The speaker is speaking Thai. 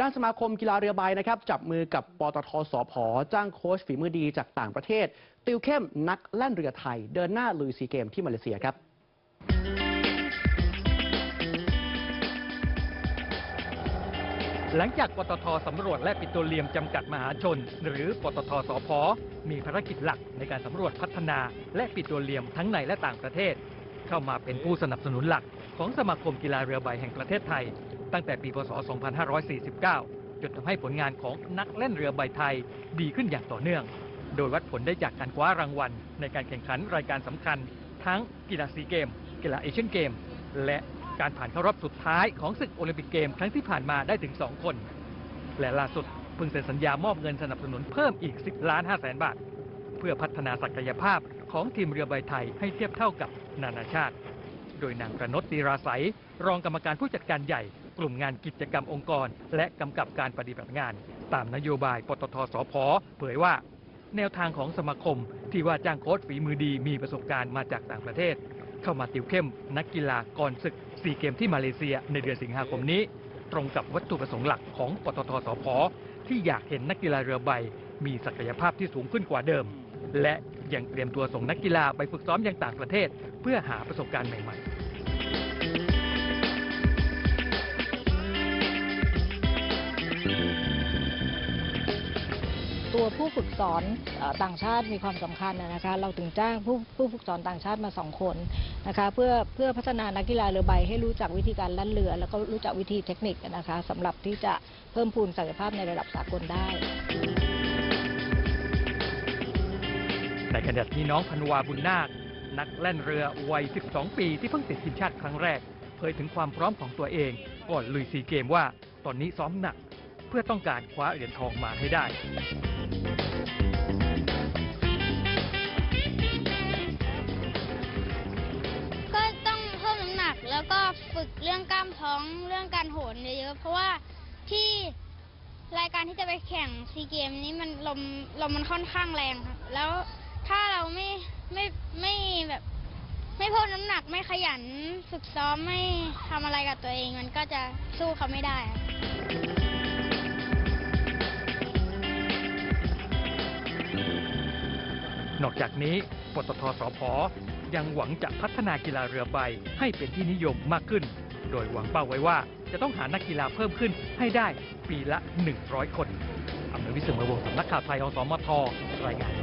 ด้านสมาคมกีฬาเรือใบนะครับจับมือกับปตทสพจ้างโค้ชฝีมือดีจากต่างประเทศ ติวเข้มนักแล่นเรือไทย เดินหน้าลุยซีเกมที่มาเลเซียครับหลังจากปตทสำรวจและปิโตรเลียมจำกัดมหาชน หรือปตทสพมีภารกิจหลักในการสำรวจพัฒนา และปิโตรเลียมทั้งในและต่างประเทศ เข้ามาเป็นผู้สนับสนุนหลัก ของสมาคมกีฬาเรือใบแห่งประเทศไทย ตั้งแต่ปีพศ 2549 จนทำให้ผลงานของนักเล่นเรือใบไทยดีขึ้นอย่างต่อเนื่อง โดยวัดผลได้จากการคว้ารางวัล ในการแข่งขันรายการสำคัญ ทั้งกีฬาซีเกม กีฬาเอเชียนเกม และการผ่านเข้ารอบสุดท้ายของศึกโอลิมปิกเกมครั้งที่ผ่านมาได้ถึง 2 คน และล่าสุดเพิ่งเซ็นสัญญามอบเงินสนับสนุนเพิ่มอีก 10 ล้าน5แสนบาท เพื่อพัฒนาศักยภาพของทีมเรือใบไทยให้เทียบเท่ากับนานาชาติ โดยนางประนตตีราศัย รองกรรมการผู้จัดการใหญ่ กลุ่มงานกิจกรรมองค์กร และกำกับการปฏิบัติงาน ตามนโยบายปตทสพเผยว่า แนวทางของสมาคม ที่ว่าจ้างโค้ชฝีมือดีมีประสบการณ์มาจากต่างประเทศ เข้ามาติวเข้ม นักกีฬาก่อนศึกซีเกมที่มาเลเซียในเดือนสิงหาคมนี้ ตรงกับวัตถุประสงค์หลักของปตทสพที่อยากเห็นนักกีฬาเรือใบ มีศักยภาพที่สูงขึ้นกว่าเดิม และยังเตรียมตัวส่งนักกีฬาไปฝึกซ้อมยังต่างประเทศ เพื่อหาประสบการณ์ใหม่ ๆตัวผู้ฝึกสอนอต่างชาติมีความสำคัญนะนะคะ เราถึงจ้างผู้ผู้ฝึกสอนต่างชาติมาสองคนนะคะ เพื่อเพื่อพัฒนานักกีฬาเรือใบให้รู้จักวิธีการลั่นเรือ แล้วก็รู้จักวิธีเทคนิคนะคะสำหรับที่จะเพิ่มพูนศักยภาพในระดับสากลได้ ในขณะที่น้องพันวาบุญนาค นักแล่นเรือวัย 12 ปีที่เพิ่งติดทีมชาติครั้งแรก เผยถึงความพร้อมของตัวเองก่อนลุยซีเกมว่าตอนนี้ซ้อมหนัก เพื่อต้องการคว้าเหรียญทองมาให้ได้ก็ต้องเพิ่มน้ำหนักแล้วก็ฝึกเรื่องกล้ามท้องเรื่องการโหนเยอะๆเพราะว่าที่รายการที่จะไปแข่งซีเกมนี้มันลมลมมันค่อนข้างแรงครับแล้ว ถ้าเราไม่ไม่ไม่แบบ ไม่เพิ่มน้ำหนักไม่ขยันฝึกซ้อมไม่ทำอะไรกับตัวเอง มันก็จะสู้เขาไม่ได้นอกจากนี้ปตทสพยังหวังจะพัฒนากีฬาเรือใบให้เป็นที่นิยมมากขึ้น โดยหวังเป้าไว้ว่าจะต้องหานักกีฬาเพิ่มขึ้นให้ได้ปีละ 100 คน อำนวยวิสุทธิ์เมืองวงสำนักข่าวไทยอสมทรายงาน